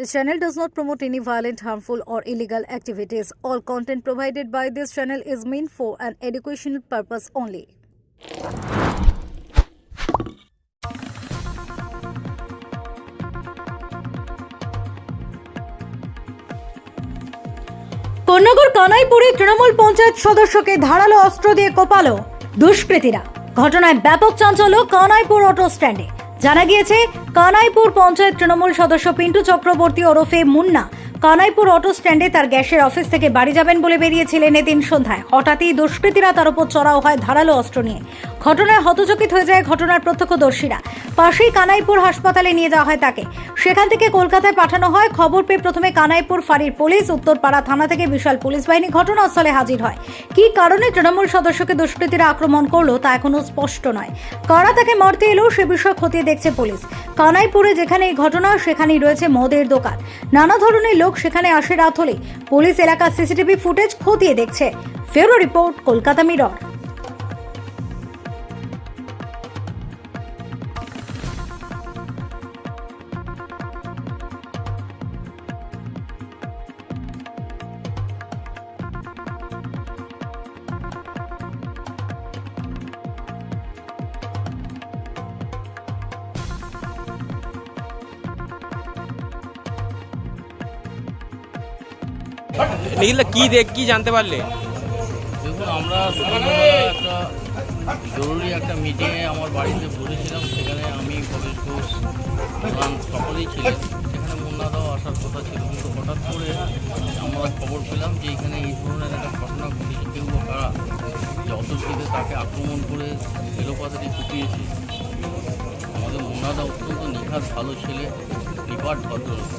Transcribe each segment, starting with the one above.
This channel does not promote any violent, harmful, or illegal activities. All content provided by this channel is meant for an educational purpose only. কন্যাগর কানাইপুরে Trinamool panchayat সদস্যকে ধারালো অস্ত্র দিয়ে কোপালো দুষ্কৃতীরা ঘটনায় ব্যাপক চাঞ্চল্য কানাইপুর অটো স্ট্যান্ডে জানা গিয়েছে, কানাইপুর পঞ্চায়েত তৃণমূল সদস্য পিন্টু চক্রবর্তী ওরফে মুন্না কানাইপুর অটো স্ট্যান্ডে তার গ্যাসের অফিস থেকে বাড়ি যাবেন বলে বেরিয়েছিলেন এদিন সন্ধ্যায়। হঠাৎই দুষ্কৃতীরা তার উপর চড়াও হয় ধারালো অস্ত্র নিয়ে। ঘটনায় হতচকিত হয়ে যায় ঘটনার প্রত্যক্ষদর্শীরা। পাশেই কানাইপুর হাসপাতালে নিয়ে যাওয়া হয় তাকে। সেখান থেকে কলকাতায় পাঠানো হয়। খবর পেয়ে প্রথমে কানাইপুর ফাঁড়ির পুলিশ, উত্তরপাড়া থানা থেকে বিশাল পুলিশ বাহিনী ঘটনাস্থলে হাজির হয়। কী কারণে তৃণমূল সদস্যকে দুষ্কৃতীরা আক্রমণ করল তা এখনও স্পষ্ট নয়। কারা তাকে মারতে এলো সে বিষয়ে খতিয়ে দেখছে পুলিশ। কানাইপুরে যেখানে এই ঘটনা, সেখানেই রয়েছে মদের দোকান। নানা ধরনের লোক সেখানে আসে রাত হলে পুলিশ এলাকার সিসিটিভি ফুটেজ খতিয়ে দেখছে। ফেরো রিপোর্ট, কলকাতা মিরর। নিখিলদা কি দেখ, কি জানতে পারলে? দেখুন, আমরা একটা জরুরি একটা মিটিংয়ে আমার বাড়িতে বসেছিলাম, সেখানে আমি প্রবেশ ঘোষ প্রধান সকলেই ছিলেন। সেখানে মুন্নাদাও আসার কথা ছিল, কিন্তু হঠাৎ করে আমরা খবর পেলাম যে এখানে এই ধরনের একটা ঘটনা ঘটেছে। কেউ কারা যে অতর্কিতে তাকে আক্রমণ করে এলোপাতারি কুপিয়েছে। আমাদের মুন্নাদা অত্যন্ত নিখাত ভালো ছেলে, নিপাট ভদ্রলোক।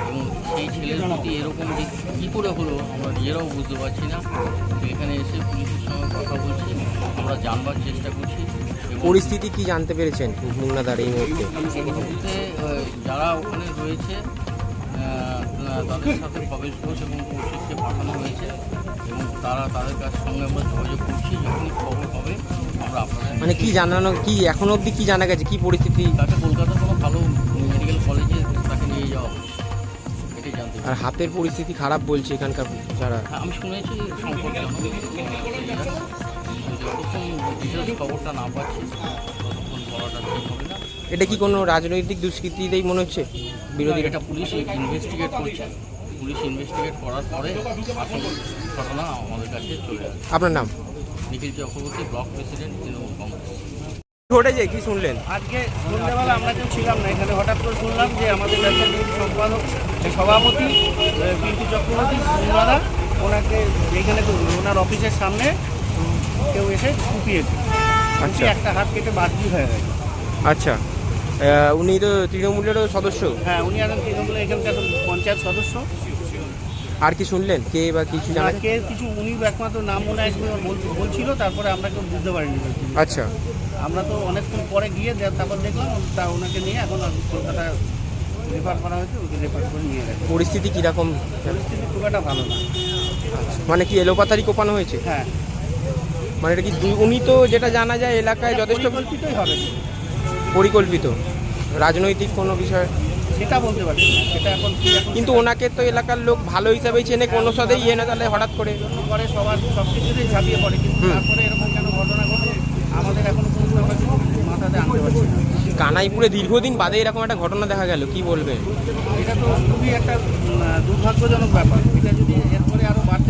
এবং সেই ছেলের প্রতি এরকম যে কী করে হলো আমরা নিজেরাও বুঝতে পারছি না। এখানে এসে পুলিশের সঙ্গে কথা বলছি আমরা জানবার চেষ্টা করছি পরিস্থিতি কি জানতে পেরেছেন মুন্নাদার এই মুহূর্তে? যারা ওখানে রয়েছে তাদের সাথে প্রবেশ ঘোষ এবং কৌশিককে পাঠানো হয়েছে এবং তারা তাদের কাছ সঙ্গে আমরা যোগাযোগ করছি যখনই খবর হবে আমরা আপনাদের মানে কি জানানো কি এখন অবধি কি জানা গেছে? কি পরিস্থিতি? তাকে কলকাতা আর হাতের পরিস্থিতি খারাপ বলছে এখানকার যারা। হ্যাঁ আমি শুনেছি খবরটা না পাচ্ছি এটা কি কোনো রাজনৈতিক দুষ্কৃতিতেই মনে হচ্ছে? বিরোধী এটা পুলিশ ইনভেস্টিগেট করছে। পুলিশ ইনভেস্টিগেট করার পরে আসল ঘটনা আমাদের কাছে চলে আসে। আপনার নাম? Nikhil Chakraborty block president Trinamool Congress. ঘটেছে কি শুনলেন? আজকে সন্ধ্যাবেলা আমরা কেউ ছিলাম না এখানে হঠাৎ করে শুনলাম যে আমাদের ব্যবসা কমিটির সম্পাদক সভাপতি পিন্টু চক্রবর্তী সুন্দরা ওনাকে এইখানে তো ওনার অফিসের সামনে কেউ এসে কুপিয়েছে। আচ্ছা। একটা হাত কেটে বাদলি হয়ে গেছে। আচ্ছা। উনি তো তৃণমূলেরও সদস্য? হ্যাঁ উনি আর তৃণমূলে এখানকার পঞ্চায়েত সদস্য। আর কি শুনলেন? কে বা কিছু জানা কে কিছু উনি একমাত্র নাম মনে আসবে বল- বলছিল তারপরে আমরা কেউ বুঝতে পারিনি আচ্ছা। আমরা তো অনেকক্ষণ পরে গিয়ে তারপর দেখলাম তা ওনাকে নিয়ে এখন কলকাতা রেফার করা হয়েছে ওকে রেফার করে নিয়ে গেছে। পরিস্থিতি কীরকম? পরিস্থিতি খুব একটা ভালো না। মানে কি এলোপাতারি কোপানো হয়েছে? হ্যাঁ। মানে এটা কি উনি তো যেটা জানা যায় এলাকায় যথেষ্ট পরিকল্পিতই হবে। পরিকল্পিত। রাজনৈতিক কোনো বিষয়? সেটা বলতে পারছি না সেটা এখন কিন্তু ওনাকে তো এলাকার লোক ভালো হিসাবেই চেনে কোনো সাথে ইয়ে না তাহলে হঠাৎ করে। পরে সবার সব কিছুতেই ঝাঁপিয়ে পড়ে কিন্তু তারপরে এরকম কেন ঘটনা ঘটে আমাদের এখন পর্যন্ত আমরা কিছু মাথাতে আনতে পারছি না। কানাইপুরে দীর্ঘদিন বাদে এরকম একটা ঘটনা দেখা গেল কি বলবে এটা তো খুবই একটা দুর্ভাগ্যজনক ব্যাপার। এটা যদি এরপরে আরও বাড়তে